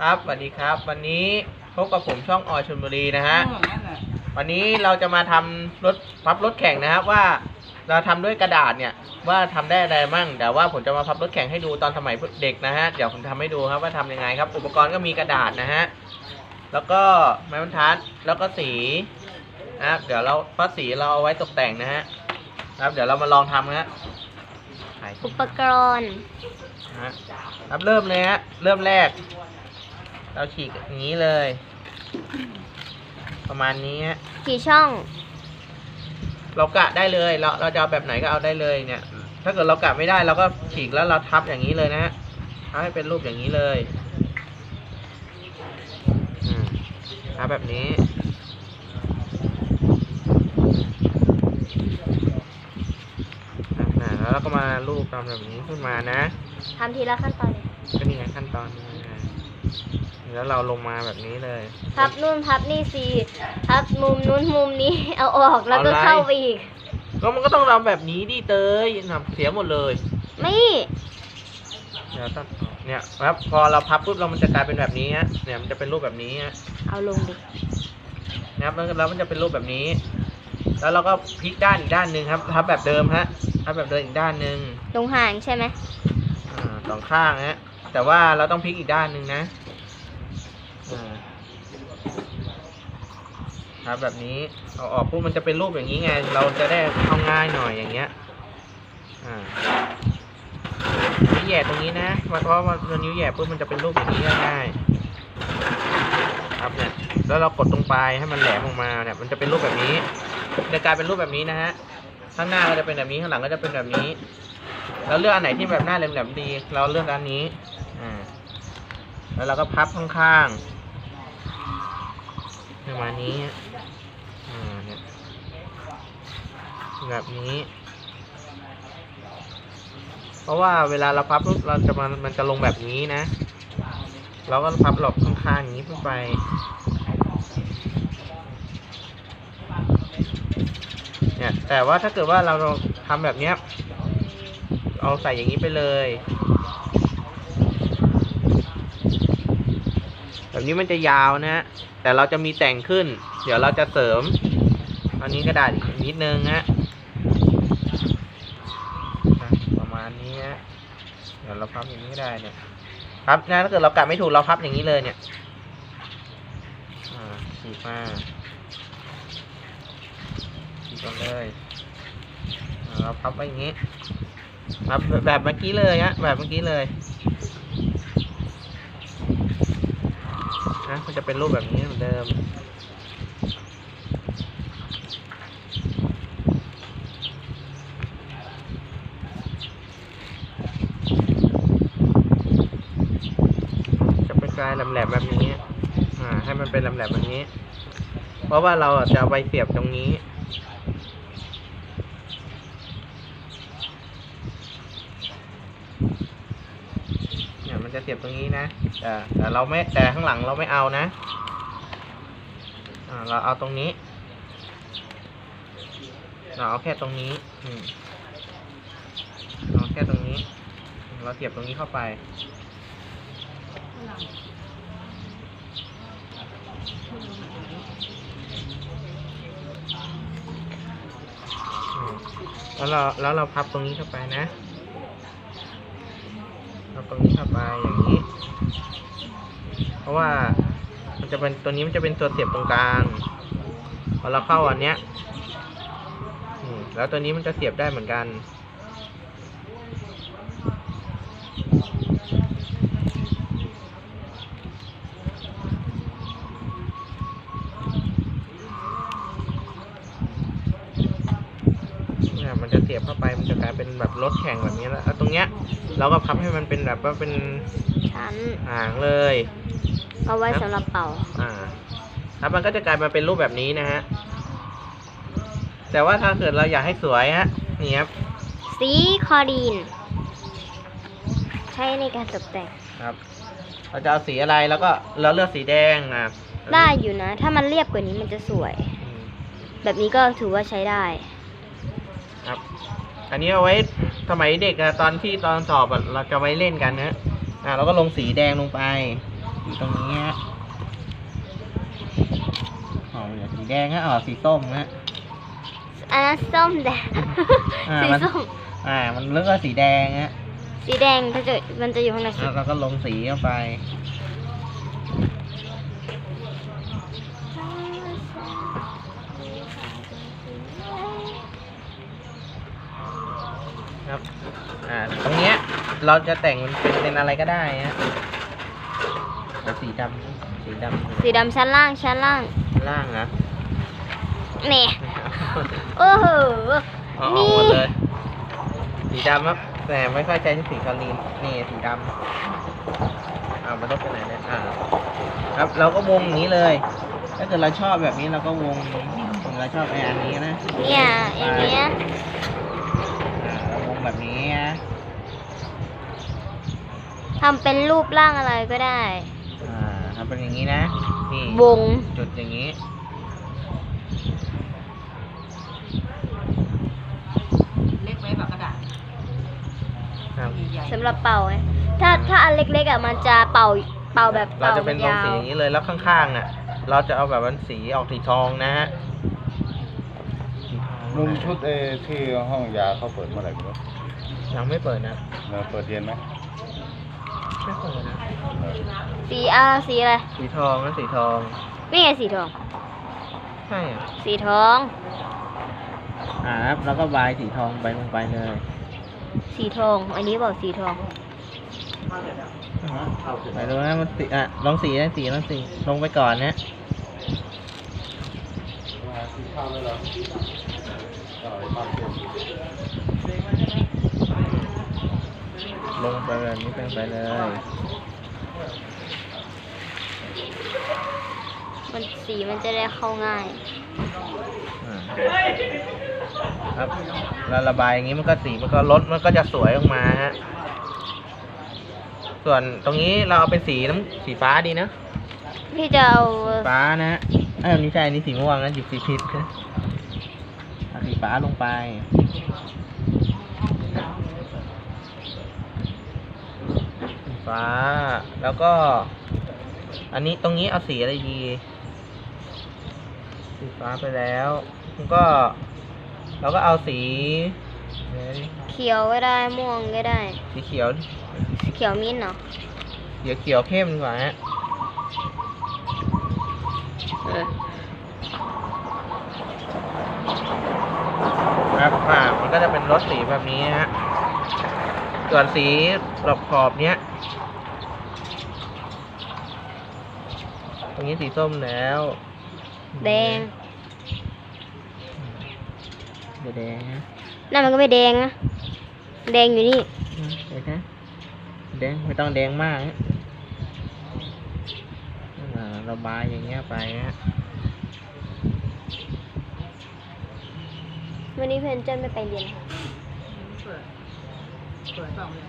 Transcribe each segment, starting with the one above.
ครับสวัสดีครับ วันนี้พบกับผมช่องออยชลบุรีนะฮะเออนั่นแหละวันนี้เราจะมาทำรถพับรถแข่งนะครับว่าเราทำด้วยกระดาษเนี่ยว่าทำได้อะไรมั่งแต่ว่าผมจะมาพับรถแข่งให้ดูตอนสมัยเด็กนะฮะเดี๋ยวผมทำให้ดูครับว่าทำยังไงครับ อุปกรณ์ก็มีกระดาษนะฮะแล้วก็ไม้บรรทัดแล้วก็สีนะครับเดี๋ยวเราเพราะสีเราเอาไว้ตกแต่งนะฮะครับเดี๋ยวเรามาลองทำนะฮะถ่ายอุปกรณ์นะฮะครับเริ่มเลยฮะเริ่มแรก เราฉีกอย่างนี้เลย ประมาณนี้ฮะกี่ช่อง เรากะได้เลย เราเราจะเอาแบบไหนก็เอาได้เลยเนี่ย ถ้าเกิดเรากะไม่ได้เราก็ฉีกแล้วเราทับอย่างนี้เลยนะฮะทับให้เป็นรูปอย่างนี้เลยอืมทับแบบนี้อะแล้วเราก็มารูปตามแบบนี้ขึ้นมานะทำทีละขั้นตอนเลยก็นี่ไงขั้นตอนนี้นะ แล้วเราลงมาแบบนี้เลย พับนู่นพับนี่สีพับมุมนู้นมุมนี้ เอาออกแล้วก็เอาไรเข้าไปอีก ก็มันก็ต้องทำแบบนี้ดิเตยทำเสียหมดเลยไม่เดี๋ยวต้องเนี่ยครับพอเราพับปุ๊บเรามันจะกลายเป็นแบบนี้ฮะเนี่ยมันจะเป็นรูปแบบนี้ฮะเอาลงดินะครับแล้วแล้วมันจะเป็นรูปแบบนี้ แล้วเราก็พลิกด้านอีกด้านหนึ่งครับทับแบบเดิมฮะทับแบบเดิมอีกด้านหนึ่งตรงห่างใช่ไหมอ่าสองข้างฮะ แต่ว่าเราต้องพลิกอีกด้านหนึ่งนะครับแบบนี้เอาออกปุ๊บมันจะเป็นรูปอย่างนี้ไง เราจะได้เข้าง่ายหน่อยอย่างเงี้ยอ่านิ้วแหย่ตรงนี้นะเพราะว่ามันนิ้วแหย่ปุ๊บมันจะเป็นรูปอย่างนี้ง่ายๆครับเนี่ยแล้วเรากดตรงปลายให้มันแหลมออกมาเนี่ยมันจะเป็นรูปแบบนี้จะกลายเป็นรูปแบบนี้นะฮะข้างหน้าก็จะเป็นแบบนี้ข้างหลังก็จะเป็นแบบนี้เราเลือกอันไหนที่แบบหน้าแหลมๆดี เราเลือกอันนี้ แล้วเราก็พับข้างๆประมาณนี้อ่าเนี่ยแบบนี้ เพราะว่าเวลาเราพับปุ๊บเราจะมันมันจะลงแบบนี้นะ เราก็พับหลบข้างๆอย่างนี้ขึ้นไปเนี่ยแต่ว่าถ้าเกิดว่าเราทำแบบเนี้ย เอาใส่อย่างนี้ไปเลย แบบนี้มันจะยาวนะฮะแต่เราจะมีแต่งขึ้น เดี๋ยวเราจะเสริม อันนี้กระดาษอีกนิดนึงฮะประมาณนี้ฮะเดี๋ยวเราพับอย่างนี้ก็ได้เนี่ยพับนะถ้าเกิดเรากะไม่ถูกเราพับอย่างนี้เลยเนี่ยอ่าฉีกมาฉีกก่อนเลยเราพับไว้อย่างนี้ครับแบบเมื่อกี้เลยฮะแบบเมื่อกี้เลย จะเป็นรูปแบบนี้เหมือนเดิมจะเป็นกลายแหลมๆแบบนี้อ่าให้มันเป็นแหลมๆแบบนี้ เพราะว่าเราจะไปเสียบตรงนี้ เสียบตรงนี้นะแต่แต่เราไม่แต่ข้างหลังเราไม่เอานะเราเอาตรงนี้ เราเอาแค่ตรงนี้เอาแค่ตรงนี้ เราเสียบตรงนี้เข้าไปแล้วเราแล้วเราพับตรงนี้เข้าไปนะ ตรงนี้เข้าไปอย่างนี้ เพราะว่ามันจะเป็นตัวนี้มันจะเป็นตัวเสียบตรงกลางพอเราเข้าอันเนี้ยแล้วตัวนี้มันจะเสียบได้เหมือนกัน เนี่ยมันจะเสียบเข้าไปมันจะกลายเป็นแบบรถแข่งแบบนี้แล้วแล้วตรงเนี้ยเราก็พับให้มันเป็นแบบว่าเป็นชั้นหางเลย เอาไว้สำหรับเป่า อ่าแล้วมันก็จะกลายมาเป็นรูปแบบนี้นะฮะ แต่ว่าถ้าเกิดเราอยากให้สวยฮะนี่ครับสีคอรีน ใช้ในการตกแต่งครับ เราจะเอาสีอะไรแล้วก็เราเลือกสีแดงอะได้อยู่นะ ถ้ามันเรียบกว่านี้มันจะสวยอืมแบบนี้ก็ถือว่าใช้ได้ ครับ อันนี้เอาไว้สมัยเด็กอะตอนที่ตอนสอบอะเราจะไว้เล่นกันนะอ่าเราก็ลงสีแดงลงไปสีตรงนี้ฮะอ๋อเหลือสีแดงฮะอ๋อสีส้มฮะอันนั้นส้มแดงอ่าสีมันส้มอ่า มันเลือกสีแดงฮะสีแดงก็จะมันจะอยู่ข้างในสุแล้ดวเราก็ลงสีเข้าไป ครับอ่าตรงเนี้ยเราจะแต่งมันเป็นเป็นอะไรก็ได้ฮะเอาสีดำสีดำสีดำชั้นล่างชั้นล่างล่างนะนี่โอ้โหเอาออกนี่หมดเลย สีดำครับแต่ไม่ค่อยใช้สีคารีนนี่สีดำอ่ามันต้องไปไหนเนี่ยอ่า ครับเราก็วงอย่างนี้เลย ถ้าเกิดเราชอบแบบนี้เราก็วงเราชอบไอ้อันนี้นะเนี่ยอย่างเงี้ยอ่าเราวง แบบนี้นะทำเป็นรูปร่างอะไรก็ได้ อ่าทำเป็นอย่างนี้นะนี่วง จุดอย่างนี้ เล็กไว้แบบกระดาษครับใหญ่ๆสำหรับเป่าไงถ้าถ้าอันเล็กๆอะมันจะเป่าเป่าแบบเราเป่าจะเป็นลงยาวสีอย่างนี้เลยแล้วข้างๆอะ เราจะเอาแบบวันสีออกสีทองนะฮะ สีทองมุมชุดเออที่ห้องยาเขาเปิดเมื่อไหร่ไม่รู้ยังไม่เปิดนะเออเปิดเย็นไหมไม่เปิดนะเออสีอาสีอะไร สีทองนะสีทองนี่ไงสีทอง ใช่อะสีทอง อ่าครับแล้วก็บายสีทองไปลงไปเลยสีทอง อันนี้บอกสีทองไปดูนะมันสีอะลองสีนะสีลองสีลงไปก่อนนะล งไปแบบนี้ไปเลย มันสีมันจะได้เข้าง่ายอ่าครับแล้วระบายอย่างนี้มันก็สีมันก็ลดมันก็จะสวยออกมาฮะ ส่วนตรงนี้เราเอาเป็นสีน้ำสีฟ้าดีนะ พี่จะเอาฟ้านะฮะเออนี่ใช่อันนี่สีม่วงนะหยิบสีผิดนะเอา สีฟ้าลงไป สีฟ้า แล้วก็ อันนี้ตรงนี้เอาสีอะไรดี สีฟ้าไปแล้วแล้วก็ เราก็เอาสีเดี๋ยวดิเขียวก็ได้ ม่วงก็ได้ สีเขียว สีเขียวมิ้นท์เหรอ เดี๋ยวเขียวเข้มดีกว่าฮะ เออ ครับอ่ามันก็จะเป็นรถสีแบบนี้ฮะส่วนสีขอบขอบๆเนี้ย ตรงนี้สีส้มแล้ว แดงเดี๋ยวแดงนะนั่นมันก็ไม่แดงนะแดงอยู่นี่อืมเดี๋ยวนะแดงไม่ต้องแดงมากฮะอ่าระบายอย่างเงี้ยไปฮะ วันนี้เพนเจนไม่ไปเรียนค่ะเปิดเปิดเปล่าเลย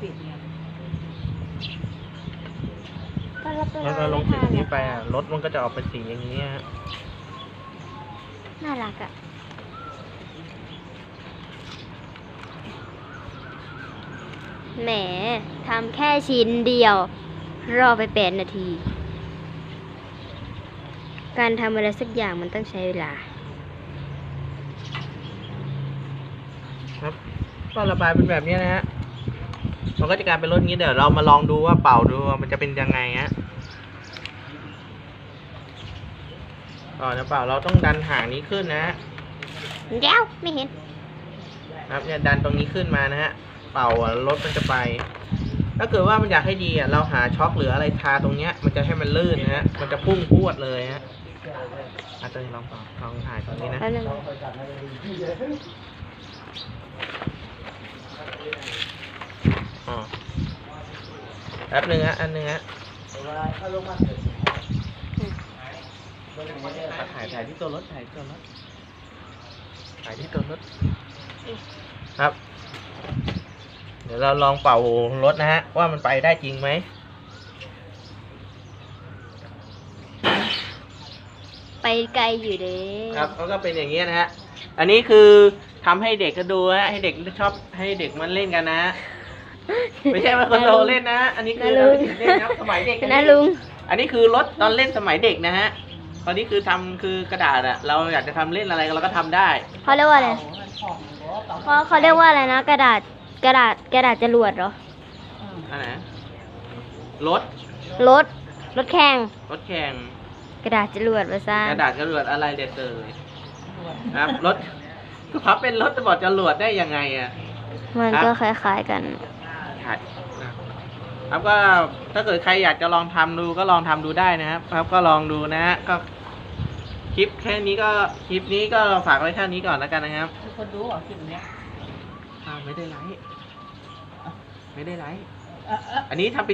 ปิดเนี่ยก็รับเวแล้วลาเราลงสีนี้ไปอะรถมันก็จะออกเป็นสีอย่างนี้ยน่ารักอะแหมทำแค่ชิ้นเดียว รอไปแปดนาที การทำอะไรสักอย่างมันต้องใช้เวลา ครับ ก็ระบายเป็นแบบนี้นะฮะมันก็จะกลายเป็นรถนี้เดี๋ยวเรามาลองดูว่าเป่าดูว่ามันจะเป็นยังไงฮะก่อนจะเป่าเราต้องดันหางนี้ขึ้นนะฮะเดี๋ยวไม่เห็น ครับเนี่ยดันตรงนี้ขึ้นมานะฮะเป่าอะรถมันจะไป ถ้าเกิดว่ามันอยากให้ดีอะเราหาช็อคหรืออะไรทาตรงเนี้ย มันจะให้มันลื่นนะฮะมันจะพุ่งพรวดเลยฮะอาจารย์ลองเป่าลองถ่ายตรงนี้นะ แป๊บนึง อ๋อ แป๊บหนึ่งฮะ อันหนึ่งฮะถ่ายถ่ายที่ตัวรถถ่ายที่ตัวรถถ่ายที่ตัวรถครับ เดี๋ยวเราลองเป่ารถนะฮะ ว่ามันไปได้จริงไหมไปไกลอยู่เด้ครับแล้วก็เป็นอย่างนี้นะฮะ อันนี้คือทำให้เด็กก็ดูฮะให้เด็กชอบให้เด็กมันเล่นกันนะฮะ ไม่ใช่ว่าคนโตเล่นนะ อันนี้คือนะลุเรางเล่นนะครับสมัยเด็กนะลุง อันนี้คือรถตอนเล่นสมัยเด็กนะฮะ ตอนนี้คือทำคือกระดาษอะเราอยากจะทำเล่นอะไรเราก็ทำได้เขาเรียกว่าอะไรเมันผ่องหรือว่าเก่าเขาเขาเรียกว่าอะไรนะ กระดาษกระดาษกระดาษจรวดเหรออืมอันไหนรถรถรถแข่งรถแข่งกระดาษจรวดมาสร้างกระดาษจรวดอะไรเด็ดเลยนะครับรถก็พับเป็นรถจะบอกจรวดได้ยังไงอะมันครับก็คล้ายๆกัน ครับครับก็ถ้าเกิดใครอยากจะลองทำดูก็ลองทำดูได้นะครับ ครับก็ลองดูนะฮะก็คลิปแค่นี้ก็คลิปนี้ก็ฝากไว้แค่นี้ก่อนแล้วกันนะครับมีคนดูเหรอคลิปเนี้ยอ้าวไม่ได้ไลฟ์ไม่ได้ไลฟ์เออเอออันนี้ทำเป็น